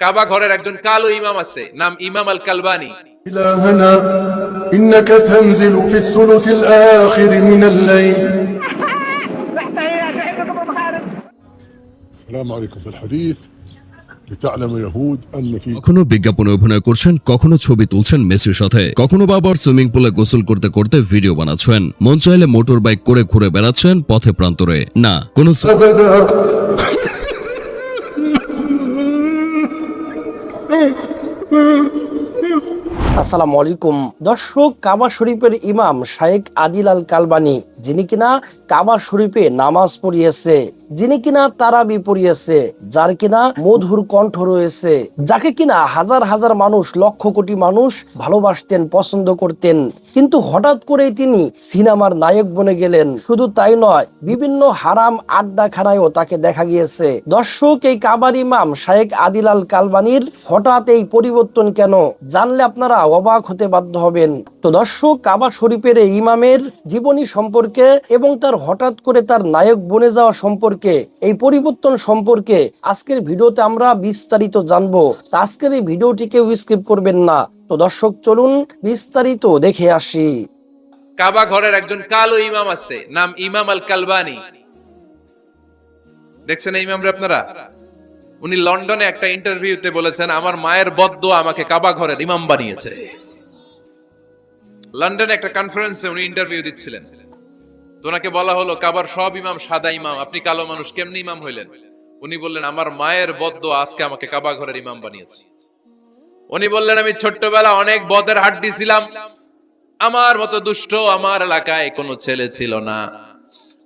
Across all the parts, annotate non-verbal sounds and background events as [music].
কাবা ঘরের একজন কালো ইমাম আছে নাম ইমাম আল কালবানি إلهنا إنك تنزل في الثلث الآخر من الليل السلام عليكم في الحديث لتعلم يهود أن في কখনো বিজ্ঞাপনে অভিনয় করছেন কখনো ছবি তুলছেন মেসির সাথে কখনো বা আবার সুইমিং পুলে গোসল করতে করতে ভিডিও বানাচ্ছেন মন চাইলে মোটর বাইক করে ঘুরে বেড়াচ্ছেন পথে প্রান্তরে না কোনো Oh, আসসালামু আলাইকুম। দর্শক, কাবা শরীফের ইমাম শায়েক আদিল আল কালবানি, যিনি কিনা কাবা শরীফে নামাজ পড়িয়েছে, যিনি কিনা তারাবি পড়িয়েছে, যার কিনা মধুর কণ্ঠ রয়েছে, যাকে কিনা হাজার হাজার মানুষ, লক্ষ কোটি মানুষ ভালোবাসতেন, পছন্দ করতেন। কিন্তু হঠাৎ করে তিনি সিনেমার নায়ক বনে গেলেন। শুধু তাই নয়, বিভিন্ন হারাম আড্ডাখানায়ও তাকে দেখা গিয়েছে। দর্শক, এই কাবার ইমাম শায়েক আদিল আল কালবানির হঠাৎ এই পরিবর্তন কেন? জানলে আপনারা অবাক হতে বাধ্য হবেন। তো দর্শক, কাবা শরীফের ইমামের জীবনী সম্পর্কে এবং তার হঠাৎ করে তার নায়ক বনে যাওয়া সম্পর্কে, এই পরিবর্তন সম্পর্কে আজকের ভিডিওতে আমরা বিস্তারিত জানব। আজকের এই ভিডিওটিকে স্কিপ করবেন না। তো দর্শক, চলুন বিস্তারিত দেখে আসি। কাবা ঘরের একজন কালো ইমাম আছে, নাম ইমাম আল কালবানি দেখছেন ইমামরে আপনারা? উনি লন্ডনে একটা ইন্টারভিউতে বলেছেন, আমার মায়ের বদ্দ আমাকে কাবা ঘরের ইমাম বানিয়েছে। লন্ডনে একটা কনফারেন্সে উনি ইন্টারভিউ দিচ্ছিলেন। তো ওনাকে বলা হলো, কাবার সব ইমাম সাদা ইমাম, আপনি কালো মানুষ, কেমনি ইমাম হইলেন? উনি বললেন, আমার মায়ের বদ্দ আজকে আমাকে কাবা ঘরের ইমাম বানিয়েছে। উনি বললেন, আমি ছোট্টবেলা অনেক বদের হাট দিছিলাম। আমার মতো দুষ্ট আমার এলাকায় কোনো ছেলে ছিল না।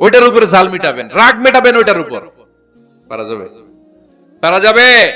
ওইটার উপরে জাল মিটাবেন, রাগ মেটাবেন ওইটার উপর। পারা যাবে? পারা যাবে?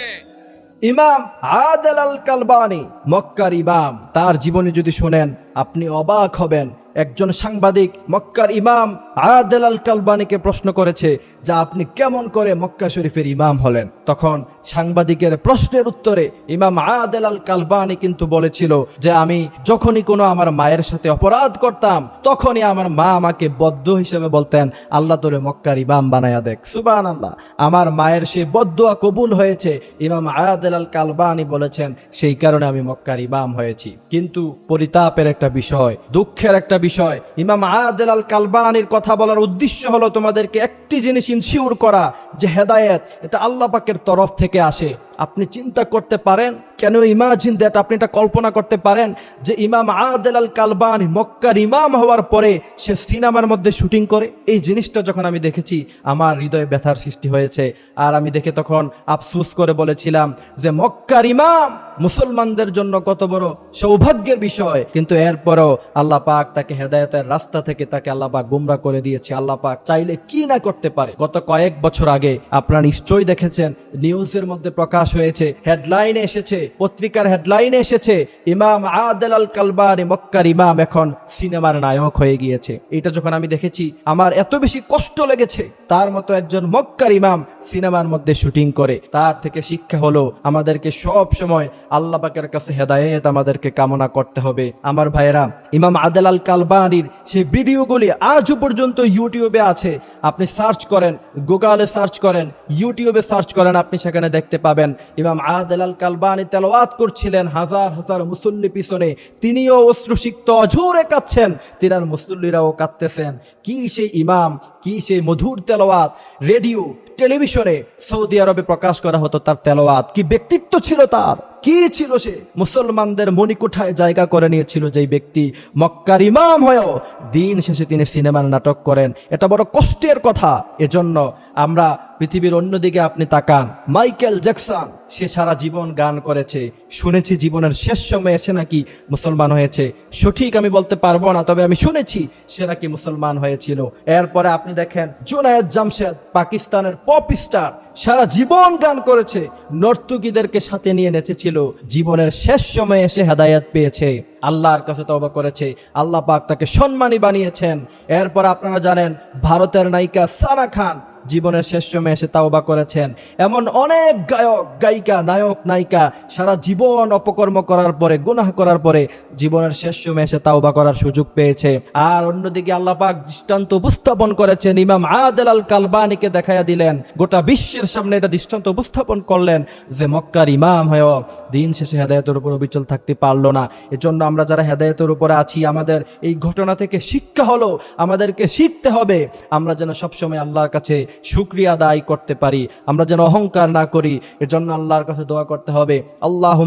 ইমাম আদাল আল কালবানি, মক্কার ইমাম, তার জীবনী যদি শোনেন, আপনি অবাক হবেন। একজন সাংবাদিক, মক্কার ইমাম আদাল আল কালবানিকে প্রশ্ন করেছে যা আপনি কেমন করে মক্কা শরীফের ইমাম হলেন? তখন সাংবাদিকের প্রশ্নের উত্তরে ইমাম আদেল আল কালবানি কিন্তু বলেছিল যে আমি যখনই কোনো আমার মায়ের সাথে অপরাধ করতাম, তখনই আমার মা আমাকে বদ্ধ হিসেবে বলতেন, আল্লাহ তোরে মক্কার ইমাম বানায়া দেখ। সুবান আল্লাহ আমার মায়ের সেই বদুয়া কবুল হয়েছে, ইমাম আয়াদেল আল কালবানি বলেছেন, সেই কারণে আমি মক্কার ইমাম হয়েছি। কিন্তু পরিতাপের একটা বিষয়, দুঃখের একটা বিষয়, ইমাম আয়াদেল আল কালবানির কথা বলার উদ্দেশ্য হলো তোমাদেরকে একটি জিনিস ইনশিওর করা, যে হেদায়েত, এটা আল্লাহ পাকের তরফ থেকে আসে। আপনি চিন্তা করতে পারেন কেন ইমাজিন দ্যাট আপনি এটা কল্পনা করতে পারেন যে ইমাম আদেল আল কালবানি মক্কার ইমাম হওয়ার পরে সে সিনেমার মধ্যে শুটিং করে? এই জিনিসটা যখন আমি দেখেছি, আমার হৃদয়ে ব্যথার সৃষ্টি হয়েছে। আর আমি দেখে তখন আফসুস করে বলেছিলাম যে মক্কার ইমাম মুসলমানদের জন্য কত বড় সৌভাগ্যের বিষয়। কিন্তু এরপরও আল্লাহ পাক তাকে হেদায়তের রাস্তা থেকে তাকে আল্লাহ পাক গুমরা করে দিয়েছে। আল্লাহ পাক চাইলে কি না করতে পারে? গত কয়েক বছর আগে আপনারা নিশ্চয়ই দেখেছেন, নিউজের মধ্যে প্রকাশ হয়েছে, হেডলাইনে এসেছে পত্রিকার হেডলাইনে এসেছে, ইমাম আদেল আল কালবানি, মক্কার ইমাম এখন সিনেমার নায়ক হয়ে গিয়েছে। এটা যখন আমি দেখেছি, আমার এত বেশি কষ্ট লেগেছে। তার মতো একজন মক্কার ইমাম সিনেমার মধ্যে শুটিং করে, তার থেকে শিক্ষা হলো, আমাদেরকে সব সময় আল্লাহ পাকের কাছে হেদায়েত আমাদেরকে কামনা করতে হবে। আমার ভাইয়েরা, ইমাম আদেল আল কালবানির সেই ভিডিওগুলি আজও পর্যন্ত ইউটিউবে আছে। আপনি সার্চ করেন, গুগলে সার্চ করেন, ইউটিউবে সার্চ করেন, আপনি সেখানে দেখতে পাবেন, ইমাম আদেল আল কালবানি তেলাওয়াত করছিলেন হাজার হাজার মুসল্লি পিছনে। তিনিও অশ্রুসিক্ত, অঝোরে কাঁদছেন। তিনার মুসল্লিরাও কাঁদতেছেন। কি সেই ইমাম, কি সেই মধুর তেলাওয়াত। রেডিও, টেলিভিশনে সৌদি আরবে প্রকাশ করা হতো তার তেলাওয়াত। কি ব্যক্তিত্ব ছিল তার? কি ছিল সে? মুসলমানদের মণিকোঠায় জায়গা করে নিয়েছিল যেই ব্যক্তি মক্কার ইমাম হয়েও দিন শেষে তিনি সিনেমার নাটক করেন। এটা বড় কষ্টের কথা। এজন্য আমরা পৃথিবীর অন্যদিকে আপনি তাকান। মাইকেল জ্যাকসন, সে সারা জীবন গান করেছে। শুনেছি জীবনের শেষ সময় এসে নাকি মুসলমান হয়েছে। সঠিক আমি বলতে পারব না, তবে আমি শুনেছি সে নাকি মুসলমান হয়েছিল। এরপরে আপনি দেখেন জুনায়দ জামশেদ, পাকিস্তানের পপ স্টার। সারা জীবন গান করেছে। নর্তকীদেরকে সাথে নিয়ে নেচেছিল। জীবনের শেষ সময়ে এসে হেদায়াত পেয়েছে। আল্লাহর কাছে তবা করেছে। আল্লাহ পাক তাকে সম্মানী বানিয়েছেন। এরপর আপনারা জানেন, ভারতের নায়িকা সারা খান জীবনের শেষ সময়ে এসে তাওবা করেছেন। এমন অনেক গায়ক, গায়িকা, নায়ক, নায়িকা সারা জীবন অপকর্ম করার পরে, গুনাহ করার পরে জীবনের শেষ সময়ে এসে তাওবা করার সুযোগ পেয়েছে। আর অন্যদিকে আল্লাহ পাক দৃষ্টান্ত উপস্থাপন করেছেন, ইমাম আদেল আল কালবানিকে দেখাইয়া দিলেন। গোটা বিশ্বের সামনে এটা দৃষ্টান্ত উপস্থাপন করলেন যে মক্কার ইমাম হয়েও দিন শেষে হেদায়তের উপর অবিচল থাকতে পারল না। এজন্য আমরা যারা হেদায়তের উপরে আছি, আমাদের এই ঘটনা থেকে শিক্ষা হলো, আমাদেরকে শিখতে হবে। আমরা যেন সবসময় আল্লাহর কাছে শুক্রিয়া আদায় করতে পারি। আমরা যেন অহংকার না করি। এজন্য আল্লাহর কাছে দোয়া করতে হবে। আল্লাহ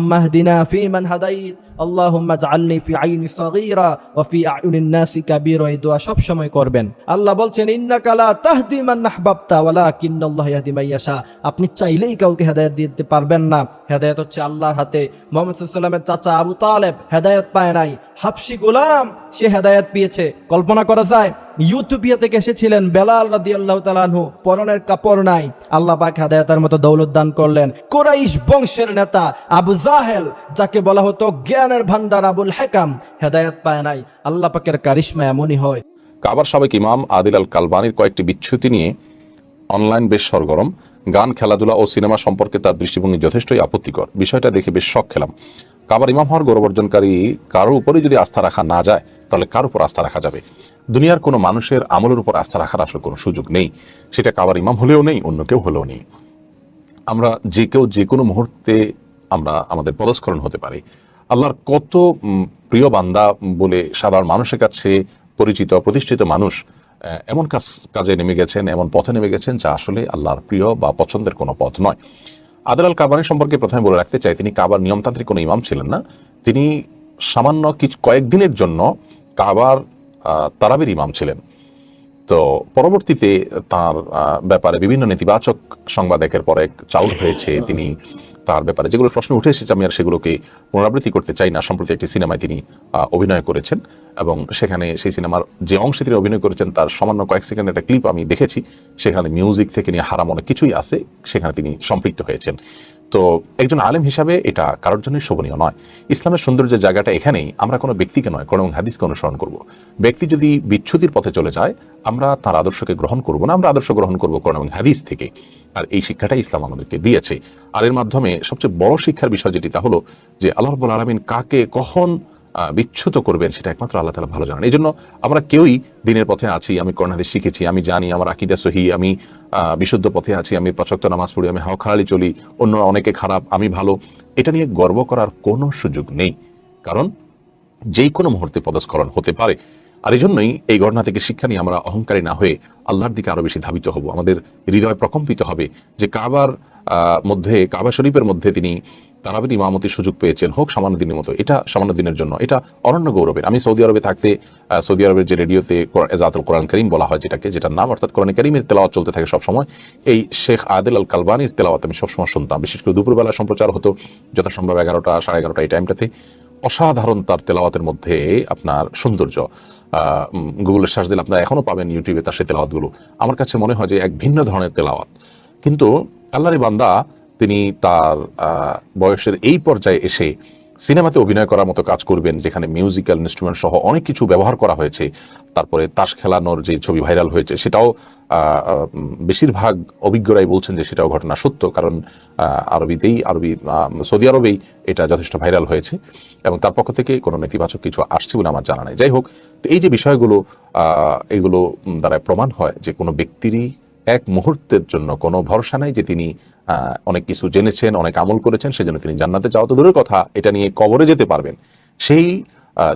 আল্লাহ আপনি চাইলেই কাউকে হেদায়েত দিতে পারবেন না। হেদায়েত হচ্ছে আল্লাহর হাতে। মুহাম্মদ সাল্লাল্লাহু চাচা আবু তালেব হেদায়েত পায় নাই। হাফসি গোলাম, সে হেদায়েত পেয়েছে। কল্পনা করা যায়, ইউথোপিয়া থেকে এসেছিলেন বেলাল রাদিয়াল্লাহু তাআলা পরনের কাপড় নাই। আল্লাহ পাক হেদায়েতের মতো দৌলত দান করলেন। কোরাইশ বংশের নেতা আবু জাহেল, যাকে বলা হতো জ্ঞানের ভান্ডার আবুল হেকাম, হেদায়েত পায় নাই। আল্লাহ পাকের কারিশমা এমনই হয়। কাবার সাবেক ইমাম আদিল আল কালবানির কয়েকটি বিচ্ছুতি নিয়ে অনলাইন বেশ সরগরম। গান, খেলাধুলা ও সিনেমা সম্পর্কে তার দৃষ্টিভঙ্গি যথেষ্টই আপত্তিকর। বিষয়টা দেখে বেশ শখ খেলাম। কাবার ইমাম হওয়ার গৌরব অর্জনকারী কারোর উপরে যদি আস্থা রাখা না যায়, তাহলে কার উপর আস্থা রাখা যাবে? দুনিয়ার কোনো মানুষের আমলের উপর আস্থা রাখার আসলে কোনো সুযোগ নেই। সেটা কাবার ইমাম হলেও নেই, অন্য কেউ হলেও নেই। আমরা যে কেউ যে কোনো মুহূর্তে আমরা আমাদের পদস্খলন হতে পারি। আল্লাহর কত প্রিয় বান্দা বলে সাধারণ মানুষের কাছে পরিচিত, প্রতিষ্ঠিত মানুষ এমন কাজ, কাজে নেমে গেছেন, এমন পথে নেমে গেছেন যা আসলে আল্লাহর প্রিয় বা পছন্দের কোনো পথ নয়। আদার আল কাবানি সম্পর্কে প্রথমে বলে রাখতে চাই, তিনি কাবার নিয়মতান্ত্রিক কোনো ইমাম ছিলেন না। তিনি সামান্য কিছু কয়েকদিনের জন্য কাবার তারাবির ইমাম ছিলেন। তো পরবর্তীতে তার ব্যাপারে বিভিন্ন নেতিবাচক সংবাদ একের পর এক চাউল হয়েছে। তিনি তার ব্যাপারে যেগুলো প্রশ্ন উঠে এসেছে, আমি আর সেগুলোকে পুনরাবৃত্তি করতে চাই না। সম্প্রতি একটি সিনেমায় তিনি অভিনয় করেছেন এবং সেখানে সেই সিনেমার যে অংশে তিনি অভিনয় করেছেন, তার সামান্য কয়েক সেকেন্ড একটা ক্লিপ আমি দেখেছি। সেখানে মিউজিক থেকে নিয়ে হারাম অনেক কিছুই আছে। সেখানে তিনি সম্পৃক্ত হয়েছেন। তো একজন আলেম হিসাবে এটা কারোর জন্যই শোভনীয় নয়। ইসলামের সৌন্দর্যের জায়গাটা এখানেই আমরা কোনো ব্যক্তিকে নয়, কোনো হাদিসকে অনুসরণ করব। ব্যক্তি যদি বিচ্ছুতির পথে চলে যায়, আমরা তার আদর্শকে গ্রহণ করব না, আমরা আদর্শ গ্রহণ করব কোরআন এবং হাদিস থেকে। আর এই শিক্ষাটা ইসলাম আমাদেরকে দিয়েছে। আর এর মাধ্যমে সবচেয়ে বড় শিক্ষার বিষয় যেটি তা হলো যে, আল্লাহ রব্বুল আলমিন কাকে কখন বিচ্ছুত করবেন, সেটা একমাত্র আল্লাহ তালা ভালো জানেন। এই জন্য আমরা কেউই দিনের পথে আছি, আমি কর্ণাদের শিখেছি, আমি জানি, আমার আকিদা সহি, আমি বিশুদ্ধ পথে আছি, আমি পাচক্ত নামাজ পড়ি, আমি হাওখালি চলি, অন্য অনেকে খারাপ, আমি ভালো। এটা নিয়ে গর্ব করার কোনো সুযোগ নেই। কারণ যেই কোনো মুহূর্তে পদস্করণ হতে পারে। আর এই জন্যই এই ঘটনা থেকে শিক্ষা নিয়ে আমরা অহংকারী না হয়ে আল্লাহর দিকে আরও বেশি ধাবিত হব। আমাদের হৃদয় প্রকম্পিত হবে যে কাবার মধ্যে, কাবা শরীফের মধ্যে তিনি তারাবির ইমামতির সুযোগ পেয়েছেন। হোক, সামান্য দিনের মতো। এটা সামান্য দিনের জন্য। এটা অনন্য গৌরবের। আমি সৌদি আরবে থাকতে সৌদি আরবের যে রেডিওতে এজাতুল কোরআন করিম বলা হয় যেটাকে, যেটার নাম অর্থাৎ কোরআন করিমের তেলাওয়াত চলতে থাকে সবসময়, এই শেখ আদিল আল কালবানির তেলাওয়াত আমি সবসময় শুনতাম। বিশেষ করে দুপুরবেলা সম্প্রচার হতো যথাসম্ভব এগারোটা, সাড়ে এগারোটা এই টাইমটাতে। অসাধারণ তার তেলাওয়াতের মধ্যে আপনার সৌন্দর্য। গুগলে সার্চ দিলে আপনারা এখনও পাবেন ইউটিউবে তার সেই তেলাওয়াতগুলো। আমার কাছে মনে হয় যে এক ভিন্ন ধরনের তেলাওয়াত। কিন্তু আল্লাহরি বান্দা তিনি তার বয়সের এই পর্যায়ে এসে সিনেমাতে অভিনয় করার মতো কাজ করবেন, যেখানে মিউজিক্যাল ইনস্ট্রুমেন্ট সহ অনেক কিছু ব্যবহার করা হয়েছে। তারপরে তাস খেলানোর যে ছবি ভাইরাল হয়েছে, সেটাও বেশিরভাগ অভিজ্ঞরাই বলছেন যে সেটাও ঘটনা সত্য, কারণ আরবিতেই, আরবি সৌদি আরবেই এটা যথেষ্ট ভাইরাল হয়েছে। এবং তার পক্ষ থেকে কোনো নেতিবাচক কিছু আসছে বলে আমার জানা নেই। যাই হোক এই যে বিষয়গুলো এগুলো দ্বারা প্রমাণ হয় যে কোনো ব্যক্তিরই এক মুহূর্তের জন্য কোনো ভরসা নাই যে তিনি অনেক কিছু জেনেছেন, অনেক আমল করেছেন, সেজন্য তিনি জান্নাতে যাওয়া তো দূরের কথা, এটা নিয়ে কবরে যেতে পারবেন। সেই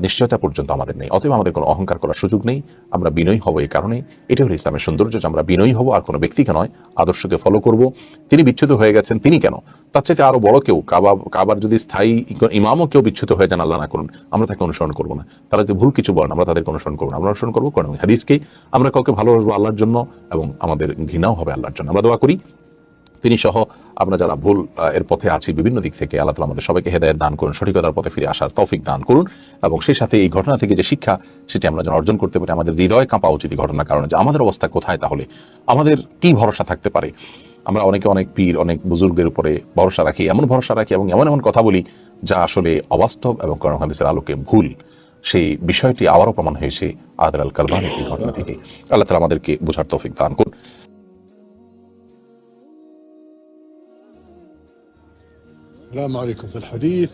নিশ্চয়তা পর্যন্ত আমাদের নেই। অতএব আমাদের কোনো অহংকার করার সুযোগ নেই। আমরা বিনয়ী হব এই কারণে। এটা হলো ইসলামের সৌন্দর্য যে আমরা বিনয়ী হব, আর কোনো ব্যক্তিকে নয়, আদর্শকে ফলো করব। তিনি বিচ্ছুত হয়ে গেছেন, তিনি কেন? তার চাইতে আরও বড় কেউ, কাবা, কাবার যদি স্থায়ী ইমামও কেউ বিচ্ছুত হয়ে যান, আল্লাহ না করুন, আমরা তাকে অনুসরণ করব না। তারা যদি ভুল কিছু বলেন, আমরা তাদেরকে অনুসরণ করব আমরা অনুসরণ করব এবং হাদিসকেই। আমরা কাউকে ভালোবাসবো আল্লাহর জন্য এবং আমাদের ঘৃণাও হবে আল্লাহর জন্য। আমরা দোয়া করি তিনি সহ আমরা যারা ভুল এর পথে আছি বিভিন্ন দিক থেকে, আল্লাহ তালা আমাদের সবাইকে হেদায়ত দান করুন, সঠিকতার পথে ফিরে আসার তৌফিক দান করুন এবং সেই সাথে এই ঘটনা থেকে যে শিক্ষা, সেটি আমরা যেন অর্জন করতে পারি, আমাদের হৃদয় কাঁপা উচিত ঘটনার কারণে যে আমাদের অবস্থা কোথায় তাহলে, আমাদের কি ভরসা থাকতে পারে? আমরা অনেকে অনেক পীর, অনেক বুজুর্গের উপরে ভরসা রাখি, এমন ভরসা রাখি এবং এমন এমন কথা বলি যা আসলে অবাস্তব এবং করোনা হাদিসের আলোকে ভুল। সেই বিষয়টি আবারও প্রমাণ হয়েছে আদার আল কালবানের এই ঘটনা থেকে। আল্লাহ তালা আমাদেরকে বোঝার তৌফিক দান করুন। السلام عليكم في الحديث.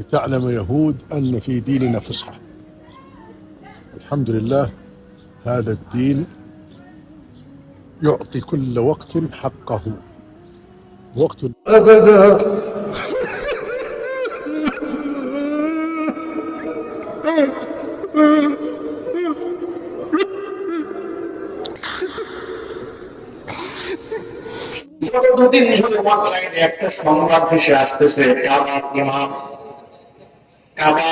لتعلم يهود أن في ديننا فسحة. الحمد لله هذا الدين يعطي كل وقت حقه. وقت أبدا. [laughs] গত দুদিন ধরে অনলাইনে একটা সংবাদ ভেসে আসতেছে কাবার ইমাম কাবা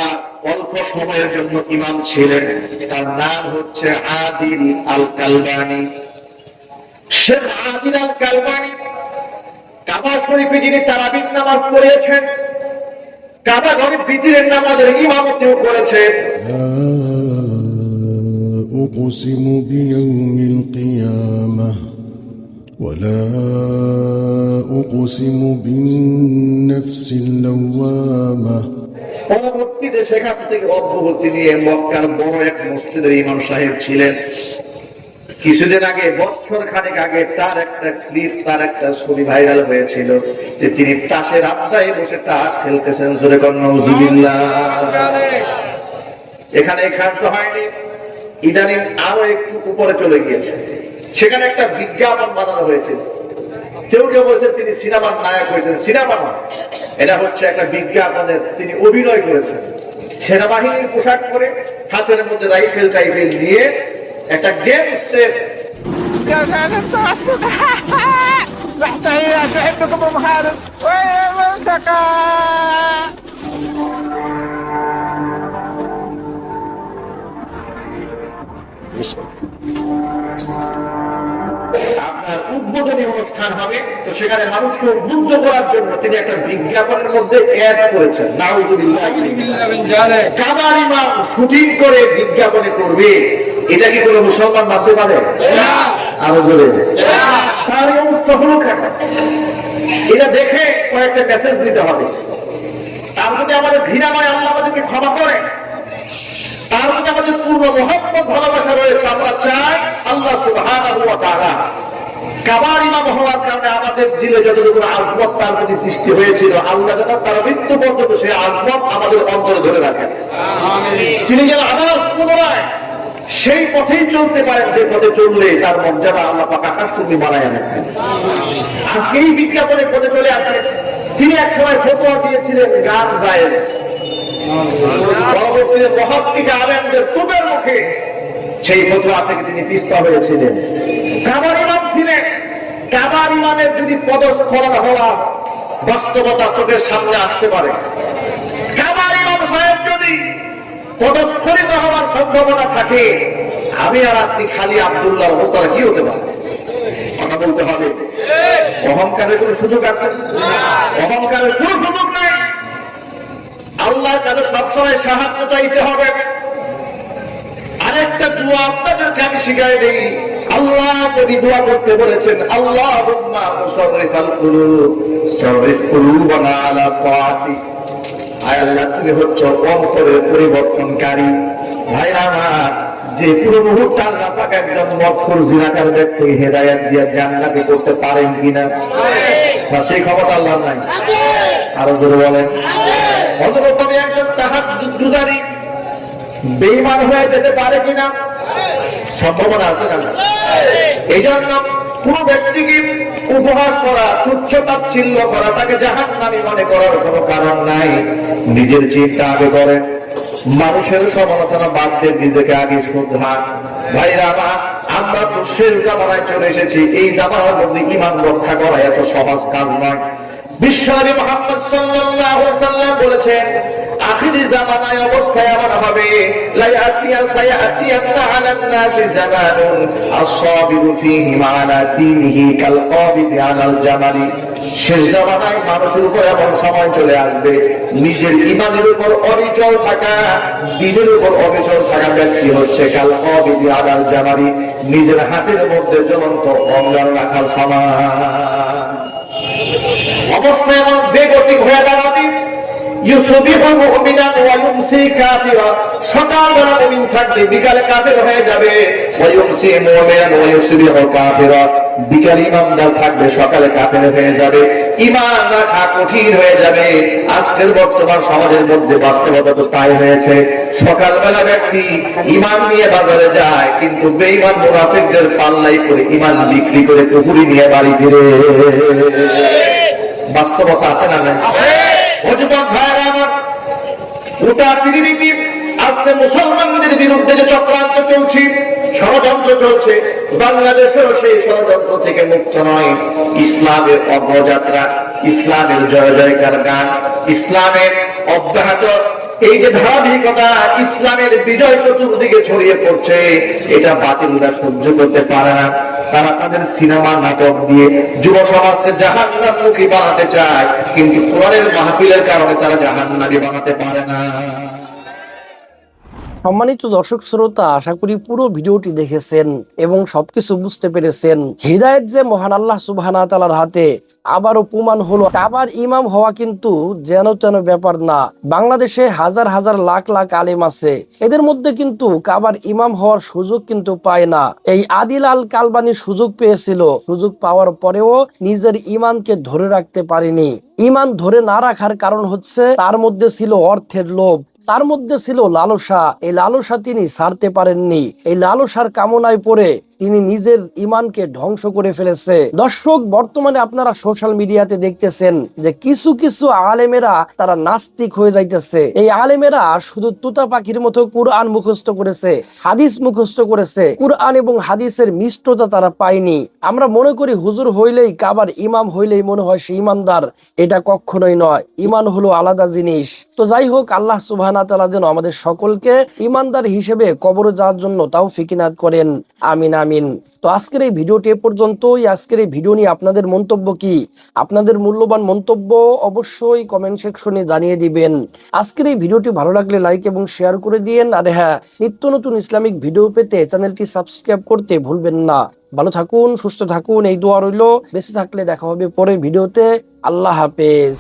অল্প সময়ের জন্য ইমাম ছিলেন তার নাম হচ্ছে আদিল আল কালবানি শেখ আদিল আল কালবানি কাবা শরীফে যিনি তারাবির নামাজ পড়িয়েছেন কাবা ঘরের বিতিরের নামাজের ইমামতিও করেছেন لا أقسم بيوم القيامة ولا أقسم بالنفس اللوامة পরবর্তীতে সেখান থেকে অব্যাহতি নিয়ে মক্কার বড় এক মসজিদের ইমাম সাহেব ছিলেন কিছুদিন আগে বছর খানেক আগে তার একটা ক্লিপ তার একটা ছবি ভাইরাল হয়েছিল যে তিনি তাসের আড্ডায় বসে তাস খেলতেছেন জোরে কন্নৌজুবিল্লাহ এখানে ক্ষান্ত হয়নি ইদানিং আরো একটু উপরে চলে গিয়েছে সেখানে একটা বিজ্ঞাপন বানানো হয়েছে। কেউ কেউ বলছেন তিনি সিনেমার নায়ক হয়েছেন, সিনেমা নয়। এটা হচ্ছে একটা বিজ্ঞাপনের তিনি অভিনয় করেছেন। সেনাবাহিনীর পোশাক পরে হাতের মধ্যে রাইফেল টাইফেল নিয়ে একটা গেম Thank you. উদ্বোধনী অনুষ্ঠান হবে। তো সেখানে মানুষকে উদ্বুদ্ধ করার জন্য তিনি একটা বিজ্ঞাপনের মধ্যে অ্যাড করেছেন। কাবার ইমাম শুটিং করে বিজ্ঞাপনে করবে। এটা কি কোনো মুসলমান মানতে পারে? আরও জোরে। তার অবস্থা হলো এটা দেখে কয়েকটা মেসেজ দিতে হবে। তার মধ্যে আমাদের ঘৃণাময় আল্লাহ আমাদেরকে ক্ষমা করে। তার মধ্যে আমাদের পূর্ণ মহব্বত ভালোবাসা রয়েছে। আমরা চাই আল্লাহ তাআলা কাবার ইমাম হওয়ার কারণে আমাদের দিলে যতটুকু আজমত তার প্রতি সৃষ্টি হয়েছিল আল্লাহ যেন তার মৃত্যু পর্যন্ত সেই আজমত আমাদের অন্তরে ধরে রাখেন। তিনি যেন আবার পুনরায় সেই পথেই চলতে পারেন যে পথে চললে তার মর্যাদা আল্লাহ পাক আকাশ তুমি বানায় রাখেন। আজকে এই বিজ্ঞাপনে পথে চলে আসে তিনি এক সময় ফতোয়া দিয়েছিলেন গান জায়েজ। পরবর্তীতে মহাত্মিকা আলেমদের তুবের মুখে সেই ফতোয়া থেকে তিনি পিস্তা হয়েছিলেন। কাবার ইমাম ছিলেন কাবার ইমামের যদি পদস্খলন হওয়া বাস্তবতা চোখের সামনে আসতে পারে। কাবার ইমাম সাহেব যদি পদস্খলিত হওয়ার সম্ভাবনা থাকে, আমি আর আপনি খালি আব্দুল্লাহ অবস্থাটা কি হতে পারে? কথা বলতে হবে। অহংকারের কোনো সুযোগ আছে? অহংকারের কোনো সুযোগ নাই। আল্লাহ তাদের সবসময় সাহায্য চাইতে হবে। আরেকটা দোয়া আপনাদেরকে আমি শিখাই দেই। আল্লাহ নবী দোয়া করতে বলেছেন আল্লাহ মুসাররিফাল কুলুব। সাররিফ কুলুবানা পরিবর্তনকারী। ভাই আমার, যে পুরো মুহূর্তে আল্লাহ পাক একজন মক্ষর জিনাকার ব্যক্তি হেদায়াত দিয়ে জান্নাতি করতে পারেন কিনা? না সেই ক্ষমতা আল্লাহ নাই। আরও জোরে বলেন। অন্তরতমে একজন তাহার বেইমান হয়ে যেতে পারে কিনা? সম্ভাবনা আছে না এই জন্য কোন ব্যক্তিকে উপহাস করা, তুচ্ছ তাচ্ছিল্য করা, তাকে জাহান নামি মনে করার কোনো কারণ নাই। নিজের চিন্তা আগে করেন। মানুষের সমালোচনা বাদ দিয়ে নিজেকে আগে শুধরা ভাইরা আমার আমরা তো শেষ জামানায় চলে এসেছি। এই জামানার মধ্যে ইমান রক্ষা করা এত সহজ কাজ নয়। বিশ্বনবী মোহাম্মদ সাল্লাম বলেছেন আখিরি জামানায় অবস্থায় এমন হবে লা ইয়াতিয়া সায়াতিয়ান্না আলান নাসি জামানুন কাল আলাল শেষ জামানায় মানুষের উপর এমন সময় চলে আসবে, নিজের ইমানের উপর অবিচল থাকা, দিনের উপর অবিচল থাকা ব্যক্তি হচ্ছে কাল কাবিদি আলাল জামালি নিজের হাতের মধ্যে জ্বলন্ত অঙ্গার রাখার সমান। অবস্থা এমন বেগতিক হয়ে দাঁড়াবে ইমান আজকের বর্তমান সমাজের মধ্যে বাস্তবতা তো তাই হয়েছে। সকালবেলা ব্যক্তি ইমান নিয়ে বাজারে যায়, কিন্তু বেঈমান মুনাফিকদের পাল্লাই করে ইমান বিক্রি করে কুকুরি নিয়ে বাড়ি ফিরে। বাস্তবতা আছে না আজকে মুসলমানদের বিরুদ্ধে যে চক্রান্ত চলছে, ষড়যন্ত্র চলছে, বাংলাদেশেও সেই ষড়যন্ত্র থেকে মুক্ত নয়। ইসলামের অগ্রযাত্রা, ইসলামের জয় জয়কার গান, ইসলামের অব্যাহত, এই যে ধারাবাহিকতা, ইসলামের বিজয় চতুর্দিকে ছড়িয়ে পড়ছে, এটা বাতিলরা সহ্য করতে পারে না। তারা তাদের সিনেমা নাটক দিয়ে যুব সমাজকে জাহান্নাম মুখী বানাতে চায়, কিন্তু কোরআনের মাহফিলের কারণে তারা জাহান্নামী বানাতে পারে না। সম্মানিত দর্শক শ্রোতা, আশা করি পুরো ভিডিওটি দেখেছেন এবং সবকিছু বুঝতে পেরেছেন। হৃদায়ত যে মহান আল্লাহ সুবহানা তালার হাতে আবারও প্রমাণ হলো, আবার ইমাম হওয়া কিন্তু যেন তেন ব্যাপার না। বাংলাদেশে হাজার হাজার লাখ লাখ আলেম আছে, এদের মধ্যে কিন্তু কাবার ইমাম হওয়ার সুযোগ কিন্তু পায় না। এই আদিল আল কালবানি সুযোগ পেয়েছিল, সুযোগ পাওয়ার পরেও নিজের ইমানকে ধরে রাখতে পারেনি। ইমান ধরে না রাখার কারণ হচ্ছে তার মধ্যে ছিল অর্থের লোভ। তার মধ্যে ছিল লালসা। এই লালসা তিনি সারতে পারেননি। এই লালসার কামনায় পড়ে তিনি নিজের ইমানকে ধ্বংস করে ফেলেছে। দর্শক, বর্তমানে আপনারা সোশ্যাল মিডিয়াতে দেখতেছেন যে কিছু কিছু আলেমেরা তারা নাস্তিক হয়ে যাইতেছে। এই আলেমেরা শুধু তুতা পাখির মতো কুরআন মুখস্থ করেছে, হাদিস মুখস্থ করেছে। কুরআন এবং হাদিসের মিষ্টতা তারা পায়নি। আমরা মনে করি হুজুর হইলেই, কাবার ইমাম হইলেই মনে হয় সে ইমানদার। এটা কখনোই নয়। ইমান হলো আলাদা জিনিস। তো যাই হোক, আল্লাহ তাআলা যেন আমাদের সকলকে ইমানদার হিসেবে কবরে যাওয়ার জন্য তাও ফিকিনাত করেন। আমিন। আমিন। তো আজকের এই ভিডিওটি এ পর্যন্তই। আজকের এই ভিডিও নিয়ে আপনাদের মন্তব্য কি? আপনাদের মূল্যবান মন্তব্য অবশ্যই কমেন্ট সেকশনে জানিয়ে দিবেন। আজকের এই ভিডিওটি ভালো লাগলে লাইক এবং শেয়ার করে দিয়েন। আর হ্যাঁ নিত্য নতুন ইসলামিক ভিডিও পেতে চ্যানেলটি সাবস্ক্রাইব করতে ভুলবেন না। ভালো থাকুন, সুস্থ থাকুন। এই দোয়া রইল। বেঁচে থাকলে দেখা হবে পরের ভিডিওতে। আল্লাহ হাফেজ।